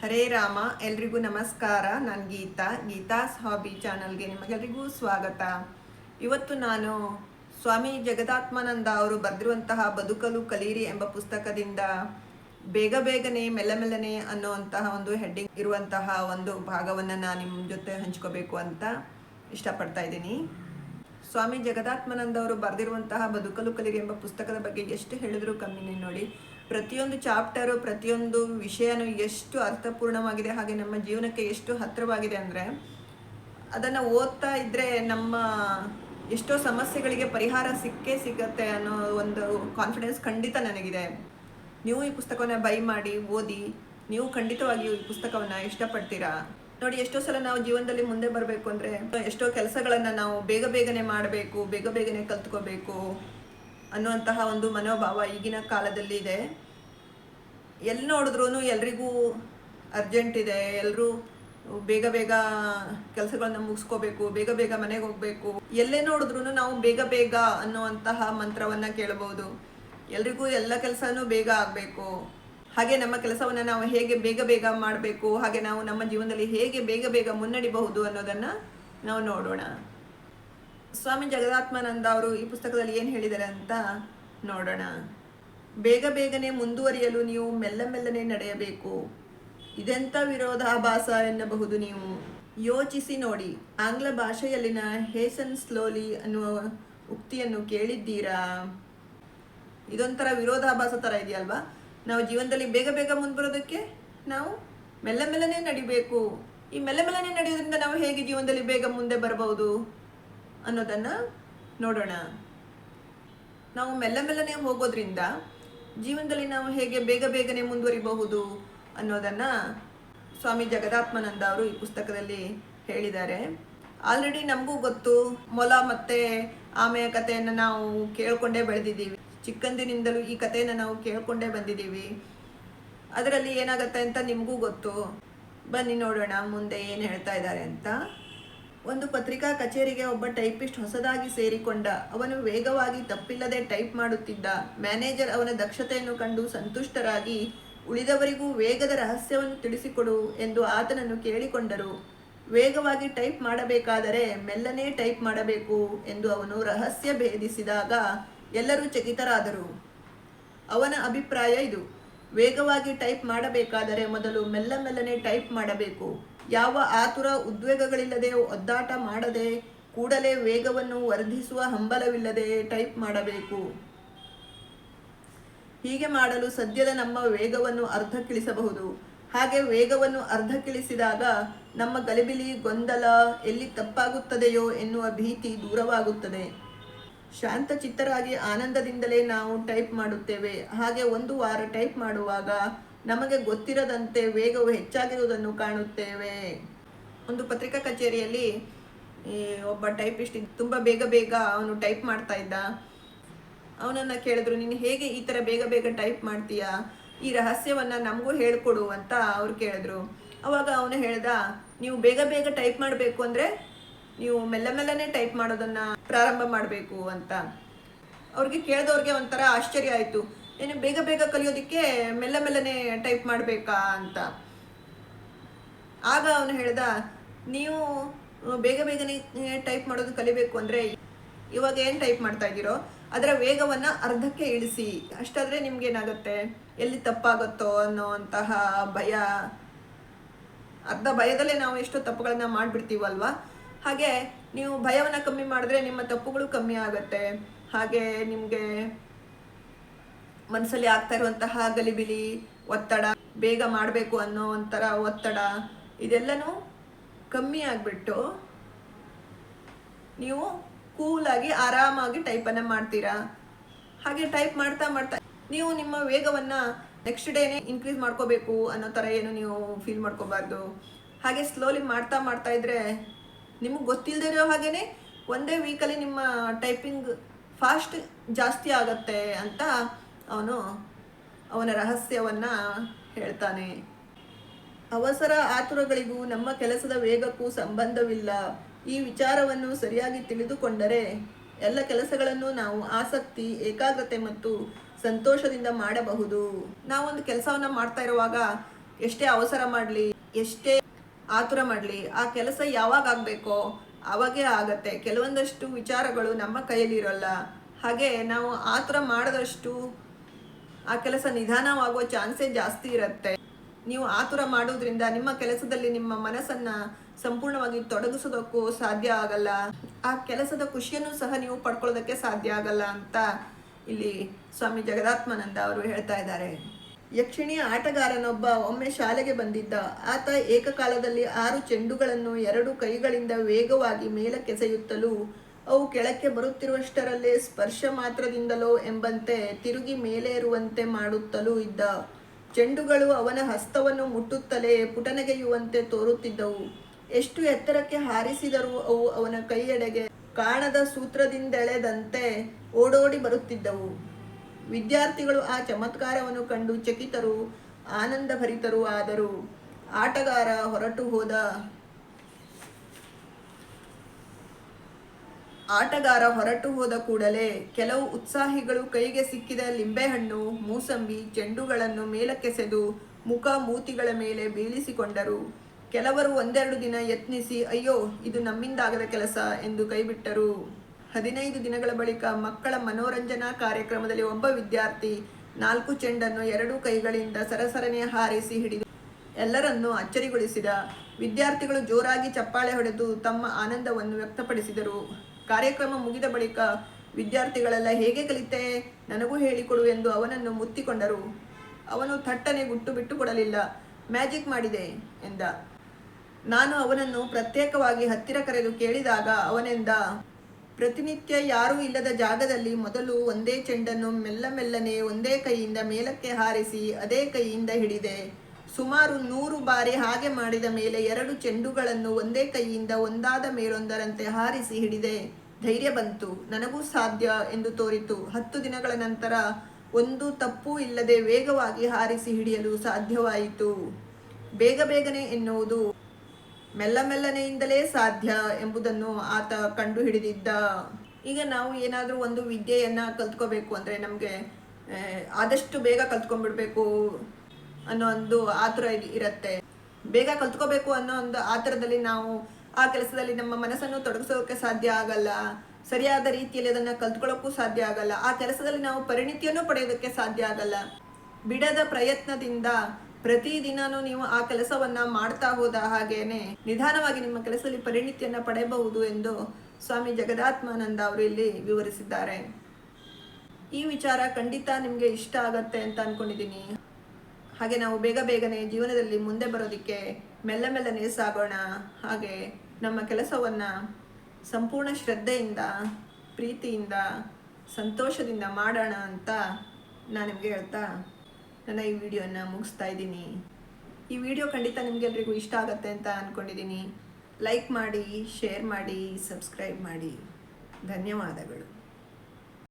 ಹರೇ ರಾಮ, ಎಲ್ರಿಗೂ ನಮಸ್ಕಾರ. ನಾನು ಗೀತಾ. ಗೀತಾಸ್ ಹಾಬಿ ಚಾನಲ್ಗೆ ನಿಮಗೆಲ್ರಿಗೂ ಸ್ವಾಗತ. ಇವತ್ತು ನಾನು ಸ್ವಾಮಿ ಜಗದಾತ್ಮಾನಂದ ಅವರು ಬರೆದಿರುವಂತಹ ಬದುಕಲು ಕಲೀರಿ ಎಂಬ ಪುಸ್ತಕದಿಂದ ಬೇಗ ಬೇಗನೆ ಮೆಲ್ಲ ಮೆಲ್ಲನೆ ಅನ್ನುವಂತಹ ಒಂದು ಹೆಡ್ಡಿಂಗ್ ಇರುವಂತಹ ಒಂದು ಭಾಗವನ್ನು ನಾನು ನಿಮ್ಮ ಜೊತೆ ಹಂಚ್ಕೋಬೇಕು ಅಂತ ಇಷ್ಟಪಡ್ತಾ ಇದ್ದೀನಿ. ಸ್ವಾಮಿ ಜಗದಾತ್ಮಾನಂದ ಅವರು ಬರೆದಿರುವಂತಹ ಬದುಕಲು ಕಲೀರಿ ಎಂಬ ಪುಸ್ತಕದ ಬಗ್ಗೆ ಎಷ್ಟು ಹೇಳಿದ್ರು ಕಮ್ಮಿನೇ ನೋಡಿ. ಪ್ರತಿಯೊಂದು ಚಾಪ್ಟರು, ಪ್ರತಿಯೊಂದು ವಿಷಯನೂ ಎಷ್ಟು ಅರ್ಥಪೂರ್ಣವಾಗಿದೆ ಹಾಗೆ ನಮ್ಮ ಜೀವನಕ್ಕೆ ಎಷ್ಟು ಹತ್ತಿರವಾಗಿದೆ ಅಂದರೆ, ಅದನ್ನು ಓದ್ತಾ ಇದ್ದರೆ ನಮ್ಮ ಎಷ್ಟೋ ಸಮಸ್ಯೆಗಳಿಗೆ ಪರಿಹಾರ ಸಿಕ್ಕೇ ಸಿಗತ್ತೆ ಅನ್ನೋ ಒಂದು ಕಾನ್ಫಿಡೆನ್ಸ್ ಖಂಡಿತ ನನಗಿದೆ. ನೀವು ಈ ಪುಸ್ತಕವನ್ನು ಬೈ ಮಾಡಿ, ಓದಿ, ನೀವು ಖಂಡಿತವಾಗಿಯೂ ಈ ಪುಸ್ತಕವನ್ನು ಇಷ್ಟಪಡ್ತೀರಾ? ನೋಡಿ, ಎಷ್ಟೋ ಸಲ ನಾವು ಜೀವನದಲ್ಲಿ ಮುಂದೆ ಬರಬೇಕು ಅಂದರೆ ಎಷ್ಟೋ ಕೆಲಸಗಳನ್ನು ನಾವು ಬೇಗ ಬೇಗನೆ ಮಾಡಬೇಕು, ಬೇಗ ಬೇಗನೆ ಕಲ್ತ್ಕೋಬೇಕು. ಅನ್ನುವಂತಹ ಒಂದು ಮನೋಭಾವ ಈಗಿನ ಕಾಲದಲ್ಲಿ ಇದೆ. ಎಲ್ಲಿ ನೋಡಿದ್ರೂ ಎಲ್ರಿಗೂ ಅರ್ಜೆಂಟ್ ಇದೆ. ಎಲ್ಲರೂ ಬೇಗ ಬೇಗ ಕೆಲಸಗಳನ್ನ ಮುಗಿಸ್ಕೋಬೇಕು, ಬೇಗ ಬೇಗ ಮನೆಗೆ ಹೋಗಬೇಕು. ಎಲ್ಲೇ ನೋಡಿದ್ರು ನಾವು ಬೇಗ ಬೇಗ ಅನ್ನುವಂತಹ ಮಂತ್ರವನ್ನ ಕೇಳಬಹುದು ಎಲ್ರಿಗೂ ಎಲ್ಲ ಕೆಲಸನೂ ಬೇಗ ಆಗಬೇಕು. ಹಾಗೆ ನಮ್ಮ ಕೆಲಸವನ್ನು ನಾವು ಹೇಗೆ ಬೇಗ ಬೇಗ ಮಾಡಬೇಕು, ಹಾಗೆ ನಾವು ನಮ್ಮ ಜೀವನದಲ್ಲಿ ಹೇಗೆ ಬೇಗ ಬೇಗ ಮುನ್ನಡಿಬಹುದು ಅನ್ನೋದನ್ನ ನಾವು ನೋಡೋಣ. ಸ್ವಾಮಿ ಜಗದಾತ್ಮಾನಂದ ಅವರು ಈ ಪುಸ್ತಕದಲ್ಲಿ ಏನು ಹೇಳಿದ್ದಾರೆ ಅಂತ ನೋಡೋಣ. ಬೇಗ ಬೇಗನೆ ಮುಂದುವರಿಯಲು ನೀವು ಮೆಲ್ಲ ಮೆಲ್ಲನೆ ನಡೆಯಬೇಕು. ಇದೆಂಥ ವಿರೋಧಾಭಾಸ ಎನ್ನಬಹುದು ನೀವು? ಯೋಚಿಸಿ ನೋಡಿ. ಆಂಗ್ಲ ಭಾಷೆಯಲ್ಲಿನ ಹೇಸನ್ ಸ್ಲೋಲಿ ಅನ್ನುವ ಉಕ್ತಿಯನ್ನು ಕೇಳಿದ್ದೀರಾ? ಇದೊಂಥರ ವಿರೋಧಾಭಾಸ ಥರ ಇದೆಯಲ್ವಾ? ನಾವು ಜೀವನದಲ್ಲಿ ಬೇಗ ಬೇಗ ಮುಂದೆ ಬರೋದಕ್ಕೆ ನಾವು ಮೆಲ್ಲ ಮೆಲ್ಲನೆ ನಡಿಬೇಕು. ಈ ಮೆಲ್ಲ ಮೆಲ್ಲನೆ ನಡೆಯೋದ್ರಿಂದ ನಾವು ಹೇಗೆ ಜೀವನದಲ್ಲಿ ಬೇಗ ಮುಂದೆ ಬರಬಹುದು? ಅನ್ನೋದನ್ನ ನೋಡೋಣ. ನಾವು ಮೆಲ್ಲ ಮೆಲ್ಲನೆ ಹೋಗೋದ್ರಿಂದ ಜೀವನದಲ್ಲಿ ನಾವು ಹೇಗೆ ಬೇಗ ಬೇಗನೆ ಮುಂದುವರಿಬಹುದು ಅನ್ನೋದನ್ನ ಸ್ವಾಮಿ ಜಗದಾತ್ಮನಂದ ಅವರು ಈ ಪುಸ್ತಕದಲ್ಲಿ ಹೇಳಿದ್ದಾರೆ. ಆಲ್ರೆಡಿ ನಮಗೂ ಗೊತ್ತು, ಮೊಲ ಮತ್ತೆ ಆಮೆಯ ಕಥೆಯನ್ನು ನಾವು ಕೇಳ್ಕೊಂಡೇ ಬೆಳೆದಿದ್ದೀವಿ. ಚಿಕ್ಕಂದಿನಿಂದಲೂ ಈ ಕಥೆಯನ್ನು ನಾವು ಕೇಳ್ಕೊಂಡೇ ಬಂದಿದ್ದೀವಿ. ಅದರಲ್ಲಿ ಏನಾಗತ್ತೆ ಅಂತ ನಿಮಗೂ ಗೊತ್ತು. ಬನ್ನಿ ನೋಡೋಣ, ಮುಂದೆ ಏನು ಹೇಳ್ತಾ ಇದ್ದಾರೆ ಅಂತ. ಒಂದು ಪತ್ರಿಕಾ ಕಚೇರಿಗೆ ಒಬ್ಬ ಟೈಪಿಸ್ಟ್ ಹೊಸದಾಗಿ ಸೇರಿಕೊಂಡ. ಅವನು ವೇಗವಾಗಿ ತಪ್ಪಿಲ್ಲದೆ ಟೈಪ್ ಮಾಡುತ್ತಿದ್ದ. ಮ್ಯಾನೇಜರ್ ಅವನ ದಕ್ಷತೆಯನ್ನು ಕಂಡು ಸಂತುಷ್ಟರಾಗಿ, ಉಳಿದವರಿಗೂ ವೇಗದ ರಹಸ್ಯವನ್ನು ತಿಳಿಸಿಕೊಡು ಎಂದು ಆತನನ್ನು ಕೇಳಿಕೊಂಡರು. ವೇಗವಾಗಿ ಟೈಪ್ ಮಾಡಬೇಕಾದರೆ ಮೆಲ್ಲನೆ ಟೈಪ್ ಮಾಡಬೇಕು ಎಂದು ಅವನು ರಹಸ್ಯ ಭೇದಿಸಿದಾಗ ಎಲ್ಲರೂ ಚಕಿತರಾದರು. ಅವನ ಅಭಿಪ್ರಾಯ ಇದು. ವೇಗವಾಗಿ ಟೈಪ್ ಮಾಡಬೇಕಾದರೆ ಮೊದಲು ಮೆಲ್ಲ ಮೆಲ್ಲನೆ ಟೈಪ್ ಮಾಡಬೇಕು. ಯಾವ ಆತುರ ಉದ್ವೇಗಗಳಿಲ್ಲದೆ ಒದ್ದಾಟ ಮಾಡದೆ ಕೂಡಲೇ ವೇಗವನ್ನು ವರ್ಧಿಸುವ ಹಂಬಲವಿಲ್ಲದೆ ಟೈಪ್ ಮಾಡಬೇಕು. ಹೀಗೆ ಮಾಡಲು ಸದ್ಯದ ನಮ್ಮ ವೇಗವನ್ನು ಅರ್ಧಕ್ಕಿಳಿಸಬಹುದು. ಹಾಗೆ ವೇಗವನ್ನು ಅರ್ಧಕ್ಕಿಳಿಸಿದಾಗ ನಮ್ಮ ಗಲಿಬಿಲಿ ಗೊಂದಲ ಎಲ್ಲಿ ತಪ್ಪಾಗುತ್ತದೆಯೋ ಎನ್ನುವ ಭೀತಿ ದೂರವಾಗುತ್ತದೆ. ಶಾಂತಚಿತ್ತರಾಗಿ ಆನಂದದಿಂದಲೇ ನಾವು ಟೈಪ್ ಮಾಡುತ್ತೇವೆ. ಹಾಗೆ ಒಂದು ವಾರ ಟೈಪ್ ಮಾಡುವಾಗ ನಮಗೆ ಗೊತ್ತಿರದಂತೆ ವೇಗವು ಹೆಚ್ಚಾಗಿರುವುದನ್ನು ಕಾಣುತ್ತೇವೆ. ಒಂದು ಪತ್ರಿಕಾ ಕಚೇರಿಯಲ್ಲಿ ಒಬ್ಬ ಟೈಪಿಸ್ಟ್ ತುಂಬ ಬೇಗ ಬೇಗ ಅವನು ಟೈಪ್ ಮಾಡ್ತಾ ಇದ್ದ. ಅವನನ್ನು ಕೇಳಿದ್ರು, ನೀನು ಹೇಗೆ ಈ ಥರ ಬೇಗ ಬೇಗ ಟೈಪ್ ಮಾಡ್ತೀಯಾ? ಈ ರಹಸ್ಯವನ್ನ ನಮಗೂ ಹೇಳ್ಕೊಡು ಅಂತ ಅವ್ರು ಕೇಳಿದ್ರು. ಅವಾಗ ಅವನು ಹೇಳ್ದ, ನೀವು ಬೇಗ ಬೇಗ ಟೈಪ್ ಮಾಡಬೇಕು ಅಂದರೆ, ನೀವು ಮೆಲ್ಲ ಮೆಲ್ಲನೆ ಟೈಪ್ ಮಾಡೋದನ್ನ ಪ್ರಾರಂಭ ಮಾಡಬೇಕು ಅಂತ. ಅವ್ರಿಗೆ ಕೇಳಿದವ್ರಿಗೆ ಒಂಥರ ಆಶ್ಚರ್ಯ ಆಯಿತು. ಏನು ಬೇಗ ಬೇಗ ಕಲಿಯೋದಕ್ಕೆ ಮೆಲ್ಲ ಮೆಲ್ಲನೆ ಟೈಪ್ ಮಾಡಬೇಕಾ ಅಂತ. ಆಗ ಅವನು ಹೇಳ್ದ, ನೀವು ಬೇಗ ಬೇಗನೆ ಟೈಪ್ ಮಾಡೋದು ಕಲಿಬೇಕು ಅಂದರೆ ಇವಾಗ ಏನು ಟೈಪ್ ಮಾಡ್ತಾ ಇದ್ದೀರೋ ಅದರ ವೇಗವನ್ನು ಅರ್ಧಕ್ಕೆ ಇಳಿಸಿ. ಅಷ್ಟಾದರೆ ನಿಮ್ಗೆ ಏನಾಗುತ್ತೆ? ಎಲ್ಲಿ ತಪ್ಪಾಗುತ್ತೋ ಅನ್ನೋಂತಹ ಭಯ. ಅರ್ಧ ಭಯದಲ್ಲೇ ನಾವು ಎಷ್ಟೋ ತಪ್ಪುಗಳನ್ನ ಮಾಡಿಬಿಡ್ತೀವಲ್ವಾ? ಹಾಗೆ ನೀವು ಭಯವನ್ನು ಕಮ್ಮಿ ಮಾಡಿದ್ರೆ ನಿಮ್ಮ ತಪ್ಪುಗಳು ಕಮ್ಮಿ ಆಗುತ್ತೆ. ಹಾಗೆ ನಿಮಗೆ ಮನಸ್ಸಲ್ಲಿ ಆಗ್ತಾ ಇರುವಂತಹ ಗಲಿಬಿಲಿ, ಒತ್ತಡ, ಬೇಗ ಮಾಡಬೇಕು ಅನ್ನೋ ಒಂಥರ ಒತ್ತಡ, ಇದೆಲ್ಲನೂ ಕಮ್ಮಿ ಆಗಿಬಿಟ್ಟು ನೀವು ಕೂಲಾಗಿ ಆರಾಮಾಗಿ ಟೈಪನ್ನು ಮಾಡ್ತೀರಾ? ಹಾಗೆ ಟೈಪ್ ಮಾಡ್ತಾ ಮಾಡ್ತಾ ನೀವು ನಿಮ್ಮ ವೇಗವನ್ನು ನೆಕ್ಸ್ಟ್ ಡೇನೇ ಇನ್ಕ್ರೀಸ್ ಮಾಡ್ಕೋಬೇಕು ಅನ್ನೋ ಥರ ಏನು ನೀವು ಫೀಲ್ ಮಾಡ್ಕೋಬಾರ್ದು. ಹಾಗೆ ಸ್ಲೋಲಿ ಮಾಡ್ತಾ ಮಾಡ್ತಾ ಇದ್ರೆ ನಿಮಗೆ ಗೊತ್ತಿಲ್ಲದೆ ಇರೋ ಹಾಗೇನೆ ಒಂದೇ ವೀಕಲ್ಲಿ ನಿಮ್ಮ ಟೈಪಿಂಗ್ ಫಾಸ್ಟ್ ಜಾಸ್ತಿ ಆಗತ್ತೆ ಅಂತ ಅವನು, ಅವನ ರಹಸ್ಯವನ್ನು ಹೇಳ್ತಾನೆ. ಅವಸರ ಆತುರಗಳಿಗೂ ನಮ್ಮ ಕೆಲಸದ ವೇಗಕ್ಕೂ ಸಂಬಂಧವಿಲ್ಲ. ಈ ವಿಚಾರವನ್ನು ಸರಿಯಾಗಿ ತಿಳಿದುಕೊಂಡರೆ ಎಲ್ಲ ಕೆಲಸಗಳನ್ನು ನಾವು ಆಸಕ್ತಿ, ಏಕಾಗ್ರತೆ ಮತ್ತು ಸಂತೋಷದಿಂದ ಮಾಡಬಹುದು. ನಾವೊಂದು ಕೆಲಸವನ್ನ ಮಾಡ್ತಾ ಇರುವಾಗ ಎಷ್ಟೇ ಅವಸರ ಮಾಡಲಿ, ಎಷ್ಟೇ ಆತುರ ಮಾಡಲಿ, ಆ ಕೆಲಸ ಯಾವಾಗ ಆಗಬೇಕೋ ಅವಾಗೇ ಆಗತ್ತೆ. ಕೆಲವೊಂದಷ್ಟು ವಿಚಾರಗಳು ನಮ್ಮ ಕೈಯಲ್ಲಿರೋಲ್ಲ. ಹಾಗೆ ನಾವು ಆತುರ ಮಾಡಿದಷ್ಟು ಆ ಕೆಲಸ ನಿಧಾನವಾಗುವ ಚಾನ್ಸೇ ಜಾಸ್ತಿ ಇರುತ್ತೆ. ನೀವು ಆತುರ ಮಾಡೋದ್ರಿಂದ ನಿಮ್ಮ ಕೆಲಸದಲ್ಲಿ ನಿಮ್ಮ ಮನಸ್ಸನ್ನ ಸಂಪೂರ್ಣವಾಗಿ ತೊಡಗಿಸೋದಕ್ಕೂ ಸಾಧ್ಯ ಆಗಲ್ಲ. ಆ ಕೆಲಸದ ಖುಷಿಯನ್ನು ಸಹ ನೀವು ಪಡ್ಕೊಳ್ಳೋದಕ್ಕೆ ಸಾಧ್ಯ ಆಗಲ್ಲ ಅಂತ ಇಲ್ಲಿ ಸ್ವಾಮಿ ಜಗದಾತ್ಮಾನಂದ ಅವರು ಹೇಳ್ತಾ ಇದ್ದಾರೆ. ಯಕ್ಷಿಣಿಯ ಆಟಗಾರನೊಬ್ಬ ಒಮ್ಮೆ ಶಾಲೆಗೆ ಬಂದಿದ್ದ. ಆತ ಏಕಕಾಲದಲ್ಲಿ ಆರು ಚೆಂಡುಗಳನ್ನು ಎರಡು ಕೈಗಳಿಂದ ವೇಗವಾಗಿ ಮೇಲಕ್ಕೆಸೆಯುತ್ತಲೂ, ಅವು ಕೆಳಕ್ಕೆ ಬರುತ್ತಿರುವಷ್ಟರಲ್ಲೇ ಸ್ಪರ್ಶ ಮಾತ್ರದಿಂದಲೋ ಎಂಬಂತೆ ತಿರುಗಿ ಮೇಲೇರುವಂತೆ ಮಾಡುತ್ತಲೂ ಇದ್ದ. ಚೆಂಡುಗಳು ಅವನ ಹಸ್ತವನ್ನು ಮುಟ್ಟುತ್ತಲೇ ಪುಟನಗೆಯುವಂತೆ ತೋರುತ್ತಿದ್ದವು. ಎಷ್ಟು ಎತ್ತರಕ್ಕೆ ಹಾರಿಸಿದರೂ ಅವು ಅವನ ಕೈಯೆಡೆಗೆ ಕಾಣದ ಸೂತ್ರದಿಂದೆಳೆದಂತೆ ಓಡೋಡಿ ಬರುತ್ತಿದ್ದವು. ವಿದ್ಯಾರ್ಥಿಗಳು ಆ ಚಮತ್ಕಾರವನ್ನು ಕಂಡು ಚಕಿತರು, ಆನಂದಭರಿತರು ಆದರು. ಆಟಗಾರ ಹೊರಟು ಹೋದ ಆಟಗಾರ ಹೊರಟು ಹೋದ ಕೂಡಲೇ ಕೆಲವು ಉತ್ಸಾಹಿಗಳು ಕೈಗೆ ಸಿಕ್ಕಿದ ಲಿಂಬೆಹಣ್ಣು, ಮೂಸಂಬಿ, ಚೆಂಡುಗಳನ್ನು ಮೇಲಕ್ಕೆಸೆದು ಮುಖ ಮೂತಿಗಳ ಮೇಲೆ ಬೀಳಿಸಿಕೊಂಡರು. ಕೆಲವರು ಒಂದೆರಡು ದಿನ ಯತ್ನಿಸಿ, ಅಯ್ಯೋ, ಇದು ನಮ್ಮಿಂದಾಗದ ಕೆಲಸ ಎಂದು ಕೈಬಿಟ್ಟರು. ಹದಿನೈದು ದಿನಗಳ ಬಳಿಕ ಮಕ್ಕಳ ಮನೋರಂಜನಾ ಕಾರ್ಯಕ್ರಮದಲ್ಲಿ ಒಬ್ಬ ವಿದ್ಯಾರ್ಥಿ ನಾಲ್ಕು ಚೆಂಡನ್ನು ಎರಡೂ ಕೈಗಳಿಂದ ಸರಸರನೆ ಹಾರಿಸಿ ಹಿಡಿದು ಎಲ್ಲರನ್ನೂ ಅಚ್ಚರಿಗೊಳಿಸಿದ. ವಿದ್ಯಾರ್ಥಿಗಳು ಜೋರಾಗಿ ಚಪ್ಪಾಳೆ ಹೊಡೆದು ತಮ್ಮ ಆನಂದವನ್ನು ವ್ಯಕ್ತಪಡಿಸಿದರು. ಕಾರ್ಯಕ್ರಮ ಮುಗಿದ ಬಳಿಕ ವಿದ್ಯಾರ್ಥಿಗಳೆಲ್ಲ, ಹೇಗೆ ಕಲಿತೆ? ನನಗೂ ಹೇಳಿಕೊಡು ಎಂದು ಅವನನ್ನು ಮುತ್ತಿಕೊಂಡರು. ಅವನು ಥಟ್ಟನೆ ಗುಟ್ಟು ಬಿಟ್ಟುಕೊಡಲಿಲ್ಲ. ಮ್ಯಾಜಿಕ್ ಮಾಡಿದೆ ಎಂದ. ನಾನು ಅವನನ್ನು ಪ್ರತ್ಯೇಕವಾಗಿ ಹತ್ತಿರ ಕರೆದು ಕೇಳಿದಾಗ ಅವನೆಂದ ಪ್ರತಿನಿತ್ಯ ಯಾರೂ ಇಲ್ಲದ ಜಾಗದಲ್ಲಿ ಮೊದಲು ಒಂದೇ ಚೆಂಡನ್ನು ಮೆಲ್ಲ ಮೆಲ್ಲನೆ ಒಂದೇ ಕೈಯಿಂದ ಮೇಲಕ್ಕೆ ಹಾರಿಸಿ ಅದೇ ಕೈಯಿಂದ ಹಿಡಿದೆ. ಸುಮಾರು ನೂರು ಬಾರಿ ಹಾಗೆ ಮಾಡಿದ ಮೇಲೆ ಎರಡು ಚೆಂಡುಗಳನ್ನು ಒಂದೇ ಕೈಯಿಂದ ಒಂದಾದ ಮೇಲೊಂದರಂತೆ ಹಾರಿಸಿ ಹಿಡಿದೆ. ಧೈರ್ಯ ಬಂತು. ನನಗೂ ಸಾಧ್ಯ ಎಂದು ತೋರಿತು. ಹತ್ತು ದಿನಗಳ ನಂತರ ಒಂದು ತಪ್ಪು ಇಲ್ಲದೆ ವೇಗವಾಗಿ ಹಾರಿಸಿ ಹಿಡಿಯಲು ಸಾಧ್ಯವಾಯಿತು. ಬೇಗ ಬೇಗನೆ ಎನ್ನುವುದು ಮೆಲ್ಲ ಮೆಲ್ಲನೆಯಿಂದಲೇ ಸಾಧ್ಯ ಎಂಬುದನ್ನು ಆತ ಕಂಡು ಹಿಡಿದಿದ್ದ ಈಗ ನಾವು ಏನಾದರೂ ಒಂದು ವಿದ್ಯೆಯನ್ನು ಕಲ್ತ್ಕೋಬೇಕು ಅಂದರೆ ನಮಗೆ ಆದಷ್ಟು ಬೇಗ ಕಲ್ತ್ಕೊಂಡ್ಬಿಡ್ಬೇಕು ಅನ್ನೋ ಒಂದು ಆತುರ ಇರುತ್ತೆ. ಬೇಗ ಕಲ್ತ್ಕೋಬೇಕು ಅನ್ನೋ ಒಂದು ಆತರದಲ್ಲಿ ನಾವು ಆ ಕೆಲಸದಲ್ಲಿ ನಮ್ಮ ಮನಸ್ಸನ್ನು ತೊಡಗಿಸೋಕೆ ಸಾಧ್ಯ ಆಗಲ್ಲ. ಸರಿಯಾದ ರೀತಿಯಲ್ಲಿ ಅದನ್ನು ಕಲ್ತ್ಕೊಳ್ಳೋಕ್ಕೂ ಸಾಧ್ಯ ಆಗಲ್ಲ. ಆ ಕೆಲಸದಲ್ಲಿ ನಾವು ಪರಿಣಿತಿಯನ್ನು ಪಡೆಯೋದಕ್ಕೆ ಸಾಧ್ಯ ಆಗಲ್ಲ. ಬಿಡದ ಪ್ರಯತ್ನದಿಂದ ಪ್ರತಿದಿನನೂ ನೀವು ಆ ಕೆಲಸವನ್ನ ಮಾಡ್ತಾ ಹೋದ ಹಾಗೇನೆ ನಿಧಾನವಾಗಿ ನಿಮ್ಮ ಕೆಲಸದಲ್ಲಿ ಪರಿಣಿತಿಯನ್ನ ಪಡೆಯಬಹುದು ಎಂದು ಸ್ವಾಮಿ ಜಗದಾತ್ಮಾನಂದ ಅವರು ಇಲ್ಲಿ ವಿವರಿಸಿದ್ದಾರೆ. ಈ ವಿಚಾರ ಖಂಡಿತ ನಿಮಗೆ ಇಷ್ಟ ಆಗತ್ತೆ ಅಂತ ಅನ್ಕೊಂಡಿದ್ದೀನಿ ಹಾಗೆ ನಾವು ಬೇಗ ಬೇಗನೆ ಜೀವನದಲ್ಲಿ ಮುಂದೆ ಬರೋದಕ್ಕೆ ಮೆಲ್ಲ ಮೆಲ್ಲನೆ ಸಾಗೋಣ ಹಾಗೆ ನಮ್ಮ ಕೆಲಸವನ್ನ ಸಂಪೂರ್ಣ ಶ್ರದ್ಧೆಯಿಂದ, ಪ್ರೀತಿಯಿಂದ, ಸಂತೋಷದಿಂದ ಮಾಡೋಣ ಅಂತ ನಾನು ನಿಮಗೆ ಹೇಳ್ತಾ ನನ್ನ ಈ ವಿಡಿಯೋನ ಮುಗಿಸ್ತಾ ಇದ್ದೀನಿ. ಈ ವಿಡಿಯೋ ಖಂಡಿತ ನಿಮಗೆಲ್ರಿಗೂ ಇಷ್ಟ ಆಗುತ್ತೆ ಅಂತ ಅಂದ್ಕೊಂಡಿದ್ದೀನಿ ಲೈಕ್ ಮಾಡಿ ಶೇರ್ ಮಾಡಿ ಸಬ್ಸ್ಕ್ರೈಬ್ ಮಾಡಿ. ಧನ್ಯವಾದಗಳು.